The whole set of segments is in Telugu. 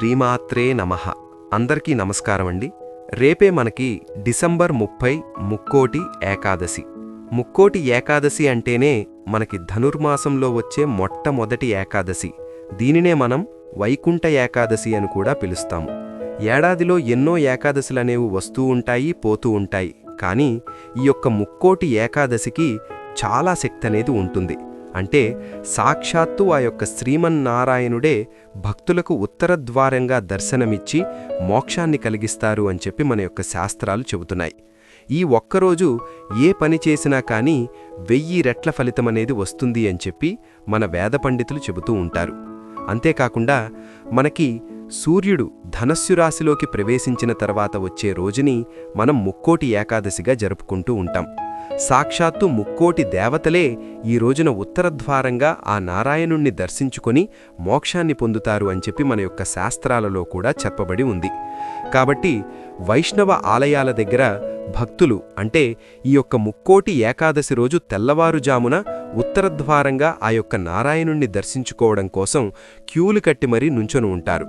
శ్రీమాత్రే నమః. అందరికీ నమస్కారం అండి రేపే మనకి డిసెంబర్ ముప్పై ముక్కోటి ఏకాదశి. ముక్కోటి ఏకాదశి అంటేనే మనకి ధనుర్మాసంలో వచ్చే మొట్టమొదటి ఏకాదశి. దీనినే మనం వైకుంఠ ఏకాదశి అని కూడా పిలుస్తాము. ఏడాదిలో ఎన్నో ఏకాదశులనేవి వస్తూ ఉంటాయి పోతూ ఉంటాయి. కానీ ఈ యొక్క ముక్కోటి ఏకాదశికి చాలా శక్తి అనేది ఉంటుంది. అంటే సాక్షాత్తు ఆ యొక్క శ్రీమన్నారాయణుడే భక్తులకు ఉత్తరద్వారంగా దర్శనమిచ్చి మోక్షాన్ని కలిగిస్తారు అని చెప్పి మన యొక్క శాస్త్రాలు చెబుతున్నాయి. ఈ ఒక్కరోజు ఏ పని చేసినా కానీ వెయ్యి రెట్ల ఫలితమనేది వస్తుంది అని చెప్పి మన వేద పండితులు చెబుతూ ఉంటారు. అంతేకాకుండా మనకి సూర్యుడు ధనస్సు రాశిలోకి ప్రవేశించిన తర్వాత వచ్చే రోజుని మనం ముక్కోటి ఏకాదశిగా జరుపుకుంటూ ఉంటాం. సాక్షాత్తు ముక్కోటి దేవతలే ఈ రోజున ఉత్తరద్వారంగా ఆ నారాయణుణ్ణి దర్శించుకొని మోక్షాన్ని పొందుతారు అని చెప్పి మన యొక్క శాస్త్రాలలో కూడా చెప్పబడి ఉంది. కాబట్టి వైష్ణవ ఆలయాల దగ్గర భక్తులు అంటే ఈ యొక్క ముక్కోటి ఏకాదశి రోజు తెల్లవారుజామున ఉత్తరద్వారంగా ఆ యొక్క నారాయణుణ్ణి దర్శించుకోవడం కోసం క్యూలు కట్టి మరీ నుంచొని ఉంటారు.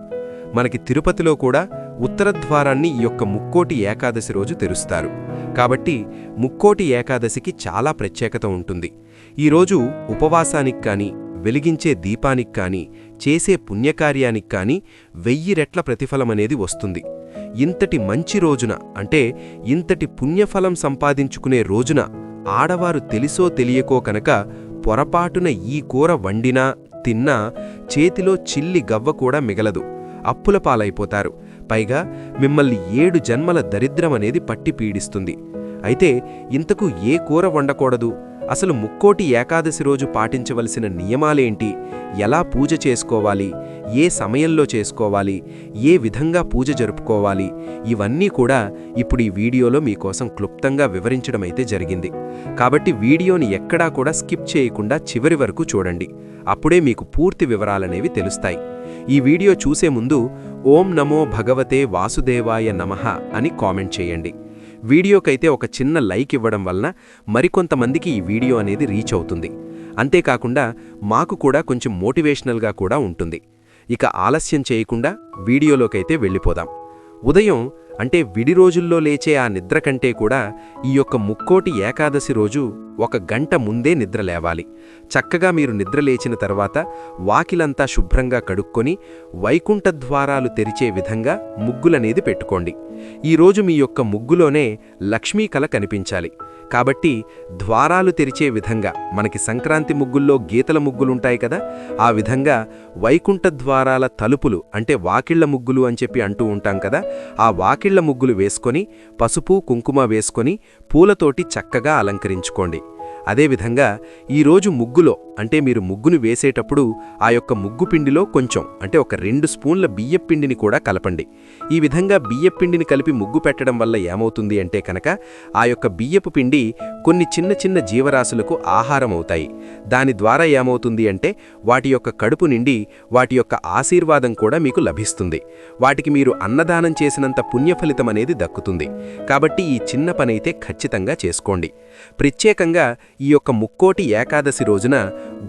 మనకి తిరుపతిలో కూడా ఉత్తరద్వారాన్ని ఈ యొక్క ముక్కోటి ఏకాదశి రోజు తెరుస్తారు. కాబట్టి ముక్కోటి ఏకాదశికి చాలా ప్రత్యేకత ఉంటుంది. ఈరోజు ఉపవాసానికి కానీ వెలిగించే దీపానికి కానీ చేసే పుణ్యకార్యానికి కానీ వెయ్యి రెట్ల ప్రతిఫలమనేది వస్తుంది. ఇంతటి మంచి రోజున అంటే ఇంతటి పుణ్యఫలం సంపాదించుకునే రోజున ఆడవారు తెలిసో తెలియకో కనుక పొరపాటున ఈ కూర వండినా తిన్నా చేతిలో చిల్లి గవ్వ కూడా మిగలదు. అప్పుల పాలైపోతారు. పైగా మిమ్మల్ని ఏడు జన్మల దరిద్రమనేది పట్టి పీడిస్తుంది. అయితే ఇంతకు ఏ కూర వండకూడదు? అసలు ముక్కోటి ఏకాదశి రోజు పాటించవలసిన నియమాలేంటి? ఎలా పూజ చేసుకోవాలి? ఏ సమయంలో చేసుకోవాలి? ఏ విధంగా పూజ జరుపుకోవాలి? ఇవన్నీ కూడా ఇప్పుడు ఈ వీడియోలో మీకోసం క్లుప్తంగా వివరించడమైతే జరిగింది. కాబట్టి వీడియోని ఎక్కడా కూడా స్కిప్ చేయకుండా చివరి వరకు చూడండి. అప్పుడే మీకు పూర్తి వివరాలనేవి తెలుస్తాయి. ఈ వీడియో చూసే ముందు ఓం నమో భగవతే వాసుదేవాయ నమః అని కామెంట్ చేయండి. వీడియోకైతే ఒక చిన్న లైక్ ఇవ్వడం వలన మరికొంతమందికి ఈ వీడియో అనేది రీచ్ అవుతుంది. అంతేకాకుండా మాకు కూడా కొంచెం మోటివేషనల్గా కూడా ఉంటుంది. ఇక ఆలస్యం చేయకుండా వీడియోలోకైతే వెళ్ళిపోదాం. ఉదయం అంటే విడి రోజుల్లో లేచే ఆ నిద్ర కంటే కూడా ఈ యొక్క ముక్కోటి ఏకాదశి రోజు ఒక గంట ముందే నిద్ర లేవాలి. చక్కగా మీరు నిద్ర లేచిన తర్వాత వాకిలంతా శుభ్రంగా కడుక్కొని వైకుంఠ ద్వారాలు తెరిచే విధంగా ముగ్గులనేది పెట్టుకోండి. ఈరోజు మీ యొక్క ముగ్గులోనే లక్ష్మీ కల కనిపించాలి. కాబట్టి ద్వారాలు తెరిచే విధంగా మనకి సంక్రాంతి ముగ్గుల్లో గీతల ముగ్గులుంటాయి కదా ఆ విధంగా వైకుంఠ ద్వారాల తలుపులు అంటే వాకిళ్ళ ముగ్గులు అని చెప్పి అంటూ ఉంటాం కదా ఆ వాకిళ్ళ ముగ్గులు వేసుకొని పసుపు కుంకుమ వేసుకొని పూలతోటి చక్కగా అలంకరించుకోండి. అదేవిధంగా ఈరోజు ముగ్గులో అంటే మీరు ముగ్గును వేసేటప్పుడు ఆ యొక్క ముగ్గు పిండిలో కొంచెం అంటే ఒక రెండు స్పూన్ల బియ్యపిండిని కూడా కలపండి. ఈ విధంగా బియ్యపిండిని కలిపి ముగ్గు పెట్టడం వల్ల ఏమవుతుంది అంటే కనుక ఆ యొక్క బియ్యపు పిండి కొన్ని చిన్న చిన్న జీవరాశులకు ఆహారం అవుతాయి. దాని ద్వారా ఏమవుతుంది అంటే వాటి యొక్క కడుపు నిండి వాటి యొక్క ఆశీర్వాదం కూడా మీకు లభిస్తుంది. వాటికి మీరు అన్నదానం చేసినంత పుణ్యఫలితం అనేది దక్కుతుంది. కాబట్టి ఈ చిన్న పనైతే ఖచ్చితంగా చేసుకోండి. ప్రత్యేకంగా ఈ యొక్క ముక్కోటి ఏకాదశి రోజున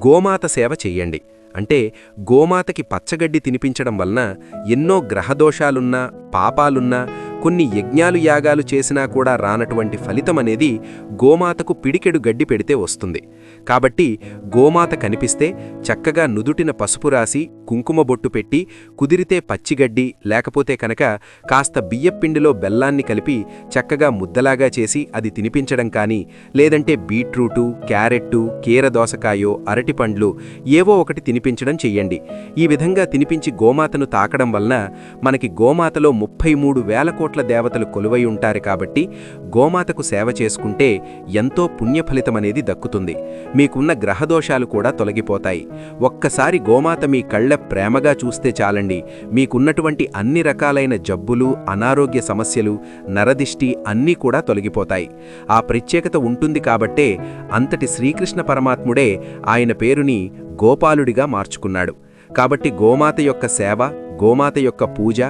గోమాత సేవ చెయ్యండి అంటే గోమాతకి పచ్చగడ్డి తినిపించడం వలన ఎన్నో గ్రహదోషాలున్నా పాపాలున్నా కొన్ని యజ్ఞాలు యాగాలు చేసినా కూడా రానటువంటి ఫలితమనేది గోమాతకు పిడికెడు గడ్డి పెడితే వస్తుంది. కాబట్టి గోమాత కనిపిస్తే చక్కగా నుదుటిన పసుపు రాసి కుంకుమ బొట్టు పెట్టి కుదిరితే పచ్చిగడ్డి లేకపోతే కనుక కాస్త బియ్యపిండిలో బెల్లాన్ని కలిపి చక్కగా ముద్దలాగా చేసి అది తినిపించడం కానీ లేదంటే బీట్రూటు క్యారెట్టు కీరదోసకాయో అరటిపండ్లు ఏవో ఒకటి తినిపించడం చెయ్యండి. ఈ విధంగా తినిపించి గోమాతను తాకడం వలన మనకి గోమాతలో ముప్పై మూడు వేల కోట్ల దేవతలు కొలువై ఉంటారు కాబట్టి గోమాతకు సేవ చేసుకుంటే ఎంతో పుణ్యఫలితమనేది దక్కుతుంది. మీకున్న గ్రహదోషాలు కూడా తొలగిపోతాయి. ఒక్కసారి గోమాత మీ కళ్ళ ప్రేమగా చూస్తే చాలండి. మీకున్నటువంటి అన్ని రకాలైన జబ్బులు అనారోగ్య సమస్యలు నరదిష్టి అన్నీ కూడా తొలగిపోతాయి. ఆ ప్రత్యేకత ఉంటుంది కాబట్టే అంతటి శ్రీకృష్ణ పరమాత్ముడే ఆయన పేరుని గోపాలుడిగా మార్చుకున్నాడు. కాబట్టి గోమాత యొక్క సేవ గోమాత యొక్క పూజ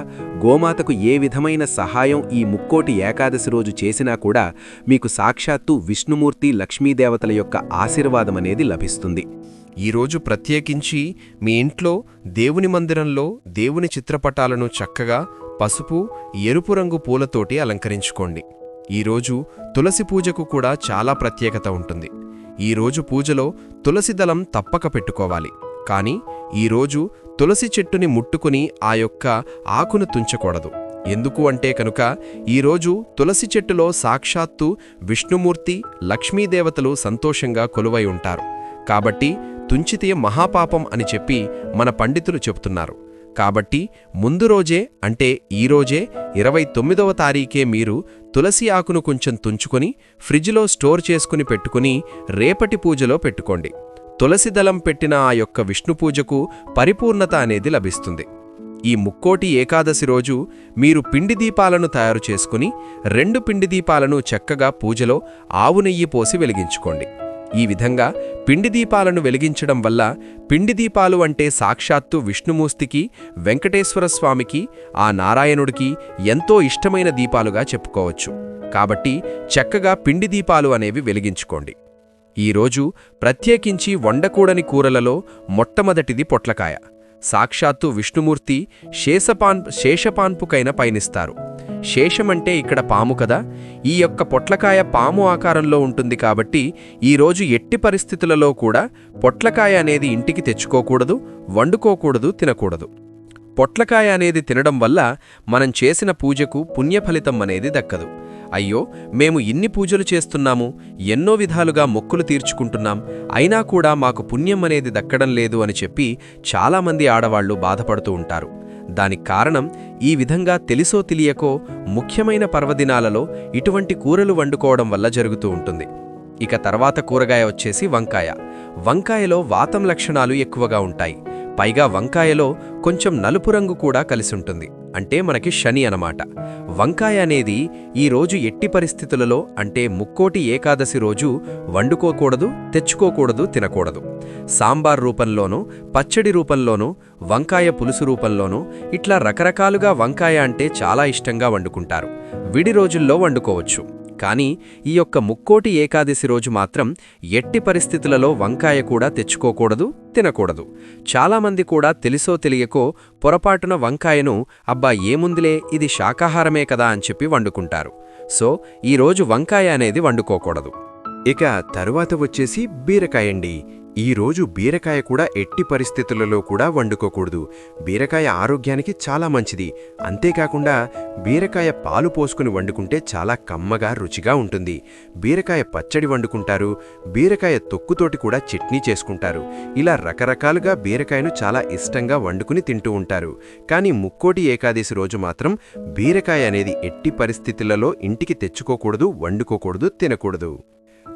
గోమాతకు ఏ విధమైన సహాయం ఈ ముక్కోటి ఏకాదశి రోజు చేసినా కూడా మీకు సాక్షాత్తు విష్ణుమూర్తి లక్ష్మీదేవతల యొక్క ఆశీర్వాదమనేది లభిస్తుంది. ఈరోజు ప్రత్యేకించి మీ ఇంట్లో దేవుని మందిరంలో దేవుని చిత్రపటాలను చక్కగా పసుపు ఎరుపు రంగు పూలతోటి అలంకరించుకోండి. ఈరోజు తులసి పూజకు కూడా చాలా ప్రత్యేకత ఉంటుంది. ఈరోజు పూజలో తులసి దళం తప్పక పెట్టుకోవాలి. కానీ ఈరోజు తులసి చెట్టుని ముట్టుకుని ఆ యొక్క ఆకును తుంచకూడదు. ఎందుకు అంటే కనుక ఈరోజు తులసి చెట్టులో సాక్షాత్తు విష్ణుమూర్తి లక్ష్మీదేవతలు సంతోషంగా కొలువై ఉంటారు. కాబట్టి తుంచితే మహాపాపం అని చెప్పి మన పండితులు చెప్తున్నారు కాబట్టి ముందు రోజే అంటే ఈరోజే ఇరవై తొమ్మిదవ తారీఖే మీరు తులసి ఆకును కొంచెం తుంచుకొని ఫ్రిడ్జ్లో స్టోర్ చేసుకుని పెట్టుకుని రేపటి పూజలో పెట్టుకోండి. తులసి దళం పెట్టిన ఆ యొక్క విష్ణు పూజకు పరిపూర్ణత అనేది లభిస్తుంది. ఈ ముక్కోటి ఏకాదశి రోజు మీరు పిండి దీపాలను తయారు చేసుకుని రెండు పిండి దీపాలను చక్కగా పూజలో ఆవు నెయ్యి పోసి వెలిగించుకోండి. ఈ విధంగా పిండి దీపాలను వెలిగించడం వల్ల పిండి దీపాలు అంటే సాక్షాత్తు విష్ణుమూర్తికి వెంకటేశ్వర స్వామికి ఆ నారాయణుడికి ఎంతో ఇష్టమైన దీపాలుగా చెప్పుకోవచ్చు. కాబట్టి చక్కగా పిండి దీపాలు అనేవి వెలిగించుకోండి. ఈరోజు ప్రత్యేకించి వండకూడని కూరలలో మొట్టమొదటిది పొట్లకాయ. సాక్షాత్తు విష్ణుమూర్తి శేషపాన్ శేషపాన్పుకైన పయనిస్తారు. శేషమంటే ఇక్కడ పాము కదా? ఈ యొక్క పొట్లకాయ పాము ఆకారంలో ఉంటుంది కాబట్టి ఈరోజు ఎట్టి పరిస్థితులలో కూడా పొట్లకాయ అనేది ఇంటికి తెచ్చుకోకూడదు వండుకోకూడదు తినకూడదు. పొట్లకాయ అనేది తినడం వల్ల మనం చేసిన పూజకు పుణ్యఫలితం అనేది దక్కదు. అయ్యో మేము ఇన్ని పూజలు చేస్తున్నాము ఎన్నో విధాలుగా మొక్కులు తీర్చుకుంటున్నాం అయినా కూడా మాకు పుణ్యం అనేది దక్కడం లేదు అని చెప్పి చాలామంది ఆడవాళ్ళు బాధపడుతూ ఉంటారు. దానికి కారణం ఈ విధంగా తెలిసో తెలియకో ముఖ్యమైన పర్వదినాలలో ఇటువంటి కూరలు వండుకోవడం వల్ల జరుగుతూ ఉంటుంది. ఇక తర్వాత కూరగాయ వచ్చేసి వంకాయ. వంకాయలో వాతం లక్షణాలు ఎక్కువగా ఉంటాయి. పైగా వంకాయలో కొంచెం నలుపు రంగు కూడా కలిసుంటుంది అంటే మనకి శని అనమాట వంకాయ అనేది ఈ రోజు ఎట్టి పరిస్థితులలో అంటే ముక్కోటి ఏకాదశి రోజు వండుకోకూడదు తెచ్చుకోకూడదు తినకూడదు. సాంబార్ రూపంలోనూ పచ్చడి రూపంలోనూ వంకాయ పులుసు రూపంలోనూ ఇట్లా రకరకాలుగా వంకాయ అంటే చాలా ఇష్టంగా వండుకుంటారు. విడి రోజుల్లో వండుకోవచ్చు. కానీ ఈ యొక్క ముక్కోటి ఏకాదశి రోజు మాత్రం ఎట్టి పరిస్థితులలో వంకాయ కూడా తెచ్చుకోకూడదు తినకూడదు. చాలామంది కూడా తెలిసో తెలియకో పొరపాటున వంకాయను అబ్బా ఏముందిలే ఇది శాకాహారమే కదా అని చెప్పి వండుకుంటారు. సో ఈరోజు వంకాయ అనేది వండుకోకూడదు. ఇక తరువాత వచ్చేసి బీరకాయండి. ఈరోజు బీరకాయ కూడా ఎట్టి పరిస్థితులలో కూడా వండుకోకూడదు. బీరకాయ ఆరోగ్యానికి చాలా మంచిది. అంతేకాకుండా బీరకాయ పాలు పోసుకుని వండుకుంటే చాలా కమ్మగా రుచిగా ఉంటుంది. బీరకాయ పచ్చడి వండుకుంటారు. బీరకాయ తొక్కుతోటి కూడా చట్నీ చేసుకుంటారు. ఇలా రకరకాలుగా బీరకాయను చాలా ఇష్టంగా వండుకుని తింటూ ఉంటారు. కానీ ముక్కోటి ఏకాదశి రోజు మాత్రం బీరకాయ అనేది ఎట్టి పరిస్థితులలో ఇంటికి తెచ్చుకోకూడదు వండుకోకూడదు తినకూడదు.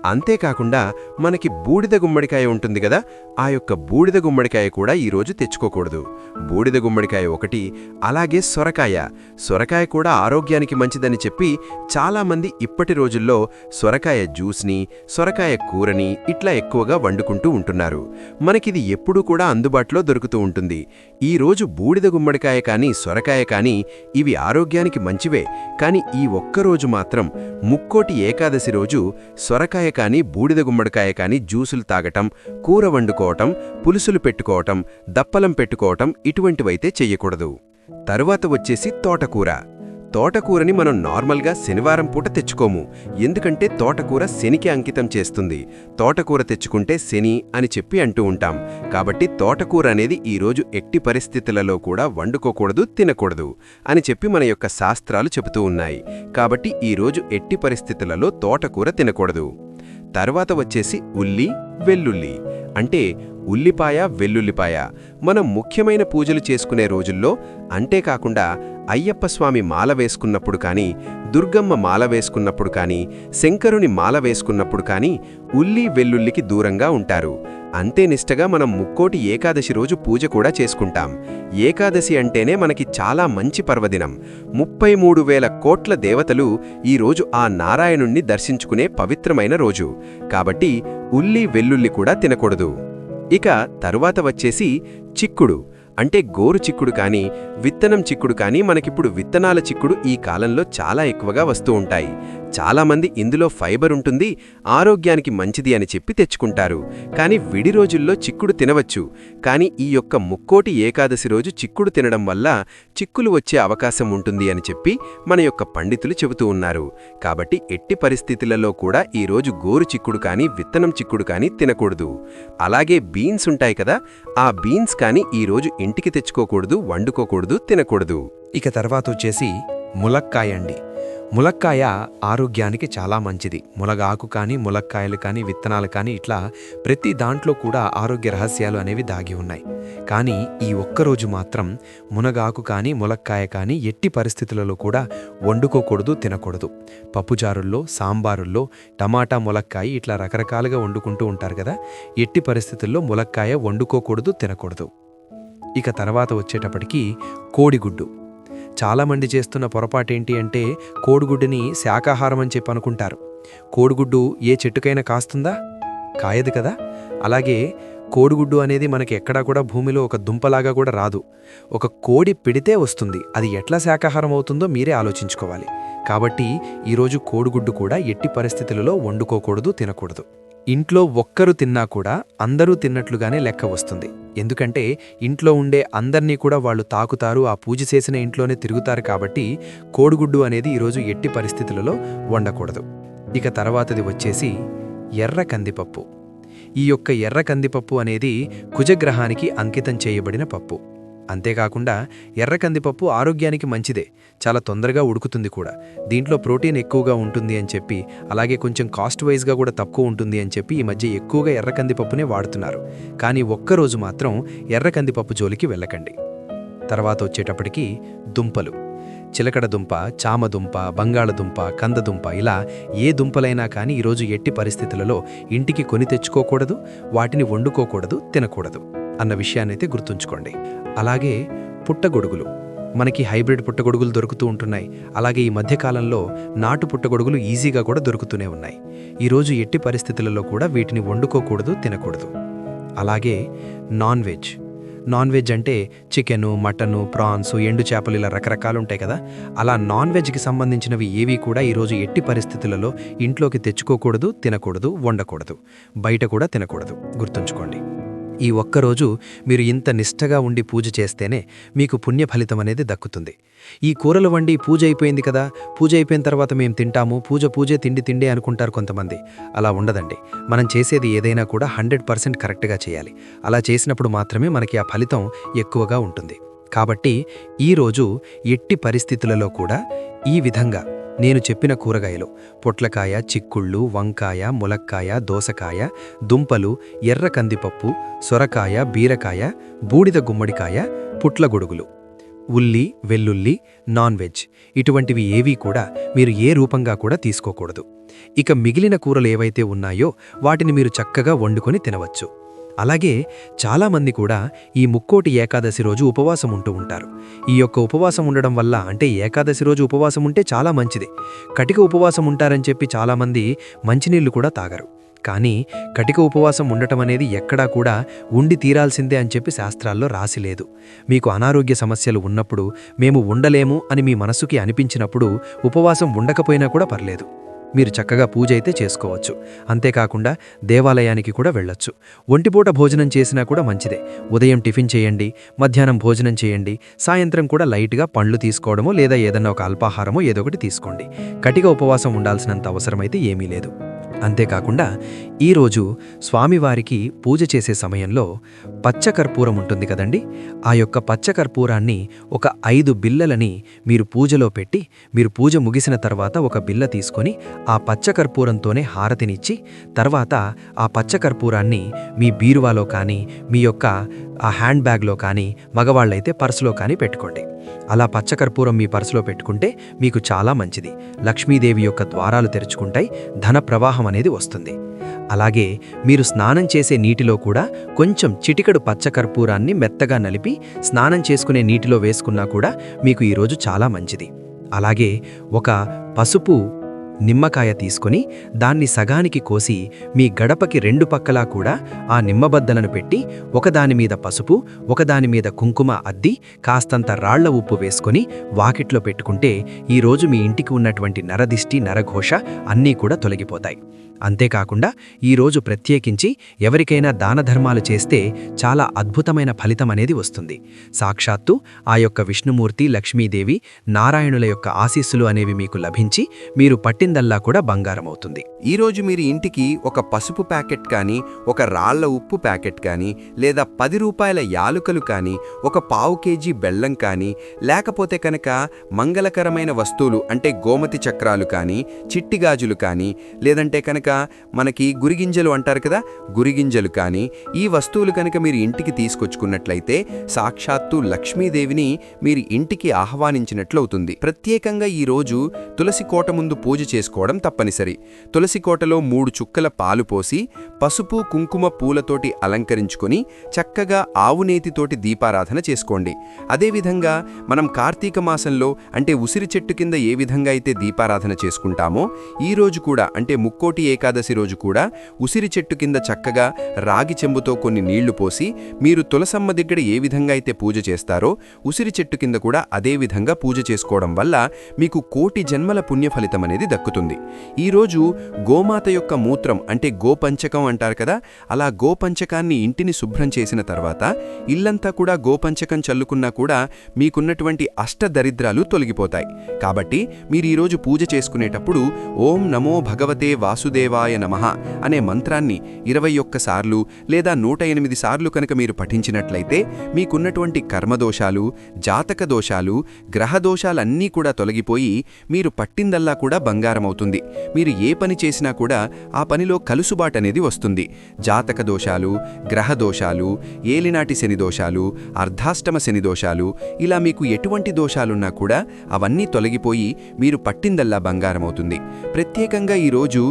అంతేకాకుండా మనకి బూడిద గుమ్మడికాయ ఉంటుంది కదా ఆ యొక్క బూడిద గుమ్మడికాయ కూడా ఈరోజు తెచ్చుకోకూడదు. బూడిద గుమ్మడికాయ ఒకటి అలాగే సొరకాయ. సొరకాయ కూడా ఆరోగ్యానికి మంచిదని చెప్పి చాలామంది ఇప్పటి రోజుల్లో సొరకాయ జ్యూస్ని సొరకాయ కూరని ఇట్లా ఎక్కువగా వండుకుంటూ ఉంటున్నారు. మనకిది ఎప్పుడూ కూడా అందుబాటులో దొరుకుతూ ఉంటుంది. ఈ రోజు బూడిద గుమ్మడికాయ కానీ సొరకాయ కానీ ఇవి ఆరోగ్యానికి మంచివే. కానీ ఈ ఒక్కరోజు మాత్రం ముక్కోటి ఏకాదశి రోజు సొరకాయ కానీ బూడిద గుమ్మడికాయ కానీ జ్యూసులు తాగటం కూర వండుకోవటం పులుసులు పెట్టుకోవటం దప్పలం పెట్టుకోవటం ఇటువంటివైతే చెయ్యకూడదు. తరువాత వచ్చేసి తోటకూర. తోటకూరని మనం నార్మల్గా శనివారం పూట తెచ్చుకోము. ఎందుకంటే తోటకూర శనికి అంకితం చేస్తుంది. తోటకూర తెచ్చుకుంటే శని అని చెప్పి అంటూ ఉంటాం. కాబట్టి తోటకూర అనేది ఈరోజు ఎట్టి పరిస్థితులలో కూడా వండుకోకూడదు తినకూడదు అని చెప్పి మన యొక్క శాస్త్రాలు చెబుతూ ఉన్నాయి. కాబట్టి ఈరోజు ఎట్టి పరిస్థితులలో తోటకూర తినకూడదు. తర్వాత వచ్చేసి ఉల్లి వెల్లుల్లి. అంటే ఉల్లిపాయ వెల్లుల్లిపాయ. మనం ముఖ్యమైన పూజలు చేసుకునే రోజుల్లో అంతేకాకుండా అయ్యప్ప స్వామి మాల వేసుకున్నప్పుడు కానీ దుర్గమ్మ మాల వేసుకున్నప్పుడు కానీ శంకరుని మాల వేసుకున్నప్పుడు కానీ ఉల్లి వెల్లుల్లికి దూరంగా ఉంటారు. అంతే నిష్టగా మనం ముక్కోటి ఏకాదశి రోజు పూజ కూడా చేసుకుంటాం. ఏకాదశి అంటేనే మనకి చాలా మంచి పర్వదినం. ముప్పై మూడు వేల కోట్ల దేవతలు ఈరోజు ఆ నారాయణుణ్ణి దర్శించుకునే పవిత్రమైన రోజు. కాబట్టి ఉల్లి వెల్లుల్లి కూడా తినకూడదు. ఇక తరువాత వచ్చేసి చిక్కుడు. అంటే గోరు చిక్కుడు కానీ విత్తనం చిక్కుడు కానీ మనకిప్పుడు విత్తనాల చిక్కుడు ఈ కాలంలో చాలా ఎక్కువగా వస్తూ ఉంటాయి. చాలామంది ఇందులో ఫైబర్ ఉంటుంది ఆరోగ్యానికి మంచిది అని చెప్పి తెచ్చుకుంటారు. కానీ విడి రోజుల్లో చిక్కుడు తినవచ్చు. కానీ ఈ యొక్క ముక్కోటి ఏకాదశి రోజు చిక్కుడు తినడం వల్ల చిక్కులు వచ్చే అవకాశం ఉంటుంది అని చెప్పి మన యొక్క పండితులు చెబుతూ ఉన్నారు. కాబట్టి ఎట్టి పరిస్థితులలో కూడా ఈ రోజు గోరు చిక్కుడు కానీ విత్తనం చిక్కుడు కానీ తినకూడదు. అలాగే బీన్స్ ఉంటాయి కదా ఆ బీన్స్ కానీ ఈ రోజు ఇంటికి తెచ్చుకోకూడదు వండుకోకూడదు తినకూడదు. ఇక తర్వాత వచ్చేసి ములక్కాయ అండి ములక్కాయ ఆరోగ్యానికి చాలా మంచిది. ములగాకు కానీ ములక్కాయలు కానీ విత్తనాలు కానీ ఇట్లా ప్రతి దాంట్లో కూడా ఆరోగ్య రహస్యాలు అనేవి దాగి ఉన్నాయి. కానీ ఈ ఒక్కరోజు మాత్రం మునగాకు కానీ ములక్కాయ కానీ ఎట్టి పరిస్థితులలో కూడా వండుకోకూడదు తినకూడదు. పప్పుచారుల్లో సాంబారుల్లో టమాటా ములక్కాయ ఇట్లా రకరకాలుగా వండుకుంటూ ఉంటారు కదా ఎట్టి పరిస్థితుల్లో ములక్కాయ వండుకోకూడదు తినకూడదు. ఇక తర్వాత వచ్చేటప్పటికి కోడిగుడ్డు. చాలామంది చేస్తున్న పొరపాటేంటి అంటే కోడిగుడ్డుని శాకాహారం అని చెప్పి అనుకుంటారు. కోడిగుడ్డు ఏ చెట్టుకైనా కాస్తుందా? కాయదు కదా. అలాగే కోడిగుడ్డు అనేది మనకి ఎక్కడా కూడా భూమిలో ఒక దుంపలాగా కూడా రాదు. ఒక కోడి పిడితే వస్తుంది. అది ఎట్లా శాకాహారం అవుతుందో మీరే ఆలోచించుకోవాలి. కాబట్టి ఈరోజు కోడిగుడ్డు కూడా ఎట్టి పరిస్థితులలో వండుకోకూడదు తినకూడదు. ఇంట్లో ఒక్కరు తిన్నా కూడా అందరూ తిన్నట్లుగానే లెక్క వస్తుంది. ఎందుకంటే ఇంట్లో ఉండే అందర్నీ కూడా వాళ్ళు తాకుతారు ఆ పూజ చేసిన ఇంట్లోనే తిరుగుతారు కాబట్టి కోడిగుడ్డు అనేది ఈరోజు ఎట్టి పరిస్థితులలో వండకూడదు. ఇక తర్వాతది వచ్చేసి ఎర్ర కందిపప్పు. ఈ యొక్క ఎర్ర కందిపప్పు అనేది కుజగ్రహానికి అంకితం చేయబడిన పప్పు. అంతేకాకుండా ఎర్ర కందిపప్పు ఆరోగ్యానికి మంచిదే. చాలా తొందరగా ఉడుకుతుంది కూడా. దీంట్లో ప్రోటీన్ ఎక్కువగా ఉంటుంది అని చెప్పి అలాగే కొంచెం కాస్ట్ వైజ్గా కూడా తక్కువ ఉంటుంది అని చెప్పి ఈ మధ్య ఎక్కువగా ఎర్ర కందిపప్పునే వాడుతున్నారు. కానీ ఒక్కరోజు మాత్రం ఎర్ర కందిపప్పు జోలికి వెళ్ళకండి. తర్వాత వచ్చేటప్పటికి దుంపలు. చిలకడ దుంప చామదుంప బంగాళదుంప కందదుంప ఇలా ఏ దుంపలైనా కానీ ఈరోజు ఎట్టి పరిస్థితులలో ఇంటికి కొని తెచ్చుకోకూడదు వాటిని వండుకోకూడదు తినకూడదు. అన్న విషయాన్నైతే గుర్తుంచుకోండి. అలాగే పుట్టగొడుగులు మనకి హైబ్రిడ్ పుట్టగొడుగులు దొరుకుతూ ఉంటున్నాయి. అలాగే ఈ మధ్యకాలంలో నాటు పుట్టగొడుగులు ఈజీగా కూడా దొరుకుతూనే ఉన్నాయి. ఈరోజు ఎట్టి పరిస్థితులలో కూడా వీటిని వండుకోకూడదు తినకూడదు. అలాగే నాన్ వెజ్. నాన్ వెజ్ అంటే చికెను మటను ప్రాన్స్ ఎండు చేపలు ఇలా రకరకాలు ఉంటాయి కదా. అలా నాన్ వెజ్కి సంబంధించినవి ఏవి కూడా ఈరోజు ఎట్టి పరిస్థితులలో ఇంట్లోకి తెచ్చుకోకూడదు తినకూడదు వండకూడదు. బయట కూడా తినకూడదు. గుర్తుంచుకోండి. ఈ ఒక్కరోజు మీరు ఇంత నిష్టగా ఉండి పూజ చేస్తేనే మీకు పుణ్య ఫలితం అనేది దక్కుతుంది. ఈ కూరలు వండి పూజ అయిపోయింది కదా పూజ అయిపోయిన తర్వాత మేము తింటాము పూజ పూజే తిండి తిండే అనుకుంటారు కొంతమంది. అలా ఉండదండి. మనం చేసేది ఏదైనా కూడా హండ్రెడ్ పర్సెంట్ కరెక్ట్గా చేయాలి. అలా చేసినప్పుడు మాత్రమే మనకి ఆ ఫలితం ఎక్కువగా ఉంటుంది. కాబట్టి ఈరోజు ఎట్టి పరిస్థితులలో కూడా ఈ విధంగా నేను చెప్పిన కూరగాయలు పొట్లకాయ చిక్కుళ్ళు వంకాయ ములక్కాయ దోసకాయ దుంపలు ఎర్ర కందిపప్పు సొరకాయ బీరకాయ బూడిద గుమ్మడికాయ పుట్లగొడుగులు. ఉల్లి వెల్లుల్లి నాన్ వెజ్ ఇటువంటివి ఏవీ కూడా మీరు ఏ రూపంగా కూడా తీసుకోకూడదు. ఇక మిగిలిన కూరలు ఏవైతే ఉన్నాయో వాటిని మీరు చక్కగా వండుకొని తినవచ్చు. అలాగే చాలామంది కూడా ఈ ముక్కోటి ఏకాదశి రోజు ఉపవాసం ఉంటూ ఉంటారు. ఈ యొక్క ఉపవాసం ఉండడం వల్ల అంటే ఏకాదశి రోజు ఉపవాసం ఉంటే చాలా మంచిది. కటిక ఉపవాసం ఉంటారని చెప్పి చాలామంది మంచినీళ్ళు కూడా తాగరు. కానీ కటిక ఉపవాసం ఉండటం అనేది ఎక్కడా కూడా ఉండి తీరాల్సిందే అని చెప్పి శాస్త్రాల్లో రాసి లేదు. మీకు అనారోగ్య సమస్యలు ఉన్నప్పుడు మేము ఉండలేము అని మీ మనసుకి అనిపించినప్పుడు ఉపవాసం ఉండకపోయినా కూడా పర్లేదు. మీరు చక్కగా పూజ అయితే చేసుకోవచ్చు. అంతేకాకుండా దేవాలయానికి కూడా వెళ్ళొచ్చు. ఒంటిపూట భోజనం చేసినా కూడా మంచిదే. ఉదయం టిఫిన్ చేయండి మధ్యాహ్నం భోజనం చేయండి సాయంత్రం కూడా లైట్గా పండ్లు తీసుకోవడమో లేదా ఏదన్నా ఒక అల్పాహారమో ఏదో ఒకటి తీసుకోండి. కటిక ఉపవాసం ఉండాల్సినంత అవసరమైతే ఏమీ లేదు. అంతేకాకుండా ఈరోజు స్వామివారికి పూజ చేసే సమయంలో పచ్చకర్పూరం ఉంటుంది కదండి. ఆ యొక్క పచ్చకర్పూరాన్ని ఒక ఐదు బిల్లలని మీరు పూజలో పెట్టి మీరు పూజ ముగిసిన తర్వాత ఒక బిల్ల తీసుకొని ఆ పచ్చకర్పూరంతోనే హారతినిచ్చి తర్వాత ఆ పచ్చకర్పూరాన్ని మీ బీరువాలో కానీ మీ యొక్క ఆ హ్యాండ్ బ్యాగ్లో కానీ మగవాళ్ళైతే పర్సులో కానీ పెట్టుకోండి. అలా పచ్చకర్పూరం మీ పర్సులో పెట్టుకుంటే మీకు చాలా మంచిది. లక్ష్మీదేవి యొక్క ద్వారాలు తెరుచుకుంటాయి ధన ప్రవాహం అనేది వస్తుంది. అలాగే మీరు స్నానం చేసే నీటిలో కూడా కొంచెం చిటికడు పచ్చకర్పూరాన్ని మెత్తగా నలిపి స్నానం చేసుకునే నీటిలో వేసుకున్నా కూడా మీకు ఈరోజు చాలా మంచిది. అలాగే ఒక పసుపు నిమ్మకాయ తీసుకొని దాన్ని సగానికి కోసి మీ గడపకి రెండు పక్కలా కూడా ఆ నిమ్మబద్దలను పెట్టి ఒకదాని మీద పసుపు ఒకదాని మీద కుంకుమ అద్ది కాస్తంత రాళ్ళ ఉప్పు వేసుకొని వాకిట్లో పెట్టుకుంటే ఈరోజు మీ ఇంటికి ఉన్నటువంటి నరదిష్టి నరఘోష అన్నీ కూడా తొలగిపోతాయి. అంతేకాకుండా ఈరోజు ప్రత్యేకించి ఎవరికైనా దానధర్మాలు చేస్తే చాలా అద్భుతమైన ఫలితం అనేది వస్తుంది. సాక్షాత్తు ఆ యొక్క విష్ణుమూర్తి లక్ష్మీదేవి నారాయణుల యొక్క ఆశీస్సులు అనేవి మీకు లభించి మీరు పట్టిందల్లా కూడా బంగారం అవుతుంది ఈరోజు మీరు ఇంటికి ఒక పసుపు ప్యాకెట్ కానీ ఒక రాళ్ళ ఉప్పు ప్యాకెట్ కానీ లేదా పది రూపాయల యాలుకలు కానీ ఒక పావు కేజీ బెల్లం కానీ లేకపోతే కనుక మంగళకరమైన వస్తువులు అంటే గోమతి చక్రాలు కానీ చిట్టి గాజులు కానీ లేదంటే కనుక మనకి గురిగింజలు అంటారు కదా గురిగింజలు కానీ ఈ వస్తువులు కనుక మీరు ఇంటికి తీసుకొచ్చుకున్నట్లయితే సాక్షాత్తు లక్ష్మీదేవిని మీరు ఇంటికి ఆహ్వానించినట్లు అవుతుంది ప్రత్యేకంగా ఈ రోజు తులసి కోట ముందు పూజ చేసుకోవడం తప్పనిసరి. తులసి కోటలో మూడు చుక్కల పాలు పోసి పసుపు కుంకుమ పూలతోటి అలంకరించుకొని చక్కగా ఆవునేతితోటి దీపారాధన చేసుకోండి. అదేవిధంగా మనం కార్తీక మాసంలో అంటే ఉసిరి చెట్టు కింద ఏ విధంగా అయితే దీపారాధన చేసుకుంటామో ఈ రోజు కూడా అంటే ముక్కోటి ఏకాదశి రోజు కూడా ఉసిరి చెట్టు కింద చక్కగా రాగి చెంబుతో కొన్ని నీళ్ళు పోసి మీరు తులసమ్మ దగ్గర ఏ విధంగా అయితే పూజ చేస్తారో ఉసిరి చెట్టు కింద కూడా అదే విధంగా పూజ చేసుకోవడం వల్ల మీకు కోటి జన్మల పుణ్య ఫలితం అనేది దక్కుతుంది. ఈరోజు గోమాత యొక్క మూత్రం అంటే గోపంచకం అంటారు కదా అలా గోపంచకాన్ని ఇంటిని శుభ్రం చేసిన తర్వాత ఇల్లంతా కూడా గోపంచకం చల్లుకున్నా కూడా మీకున్నటువంటి అష్టదరిద్రాలు తొలగిపోతాయి. కాబట్టి మీరు ఈరోజు పూజ చేసుకునేటప్పుడు ఓం నమో భగవతే వాసుదేవాయ నమః అనే మంత్రాన్ని ఇరవై ఒక్కసార్లు లేదా నూట ఎనిమిది సార్లు కనుక మీరు పఠించినట్లయితే మీకున్నటువంటి కర్మదోషాలు జాతక దోషాలు గ్రహదోషాలన్నీ కూడా తొలగిపోయి మీరు పట్టిందల్లా కూడా బంగారం అవుతుంది మీరు ఏ పని చేసినా కూడా ఆ పనిలో కలుసుబాటు అనేది వస్తుంది. జాతక దోషాలు గ్రహ దోషాలు ఏలినాటి శని దోషాలు అర్ధాష్టమ శని దోషాలు ఇలా మీకు ఎటువంటి దోషాలున్నా కూడా అవన్నీ తొలగిపోయి మీరు పట్టిందల్లా బంగారం అవుతుంది ప్రత్యేకంగా ఈరోజు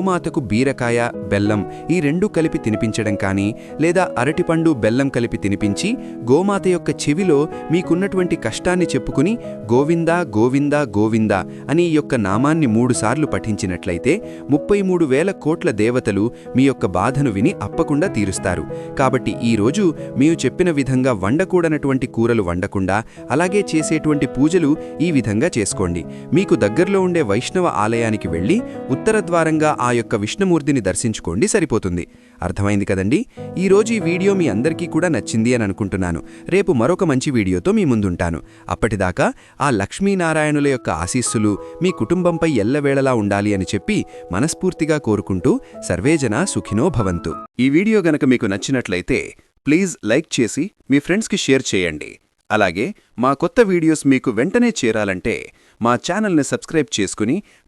గోమాతకు బీరకాయ బెల్లం ఈ రెండు కలిపి తినిపించడం కానీ లేదా అరటిపండు బెల్లం కలిపి తినిపించి గోమాత యొక్క చెవిలో మీకున్నటువంటి కష్టాన్ని చెప్పుకుని గోవిందా గోవిందా గోవిందా అని ఈ యొక్క నామాన్ని మూడుసార్లు పఠించినట్లయితే ముప్పై మూడు వేల కోట్ల దేవతలు మీ యొక్క బాధను విని అప్పకుండా తీరుస్తారు. కాబట్టి ఈరోజు మీరు చెప్పిన విధంగా వండకూడనటువంటి కూరలు వండకుండా అలాగే చేసేటువంటి పూజలు ఈ విధంగా చేసుకోండి. మీకు దగ్గరలో ఉండే వైష్ణవ ఆలయానికి వెళ్ళి ఉత్తర ద్వారంగా ఆ యొక్క విష్ణుమూర్తిని దర్శించుకోండి సరిపోతుంది. అర్థమైంది కదండి? ఈరోజు ఈ వీడియో మీ అందరికీ కూడా నచ్చింది అని అనుకుంటున్నాను. రేపు మరొక మంచి వీడియోతో మీ ముందుంటాను. అప్పటిదాకా ఆ లక్ష్మీనారాయణుల యొక్క ఆశీస్సులు మీ కుటుంబంపై ఎల్లవేళలా ఉండాలి అని చెప్పి మనస్ఫూర్తిగా కోరుకుంటూ సర్వేజన సుఖినో భవంతు. ఈ వీడియో గనక మీకు నచ్చినట్లయితే ప్లీజ్ లైక్ చేసి మీ ఫ్రెండ్స్కి షేర్ చేయండి. అలాగే మా కొత్త వీడియోస్ మీకు వెంటనే చేరాలంటే మా ఛానల్ని సబ్స్క్రైబ్ చేసుకుని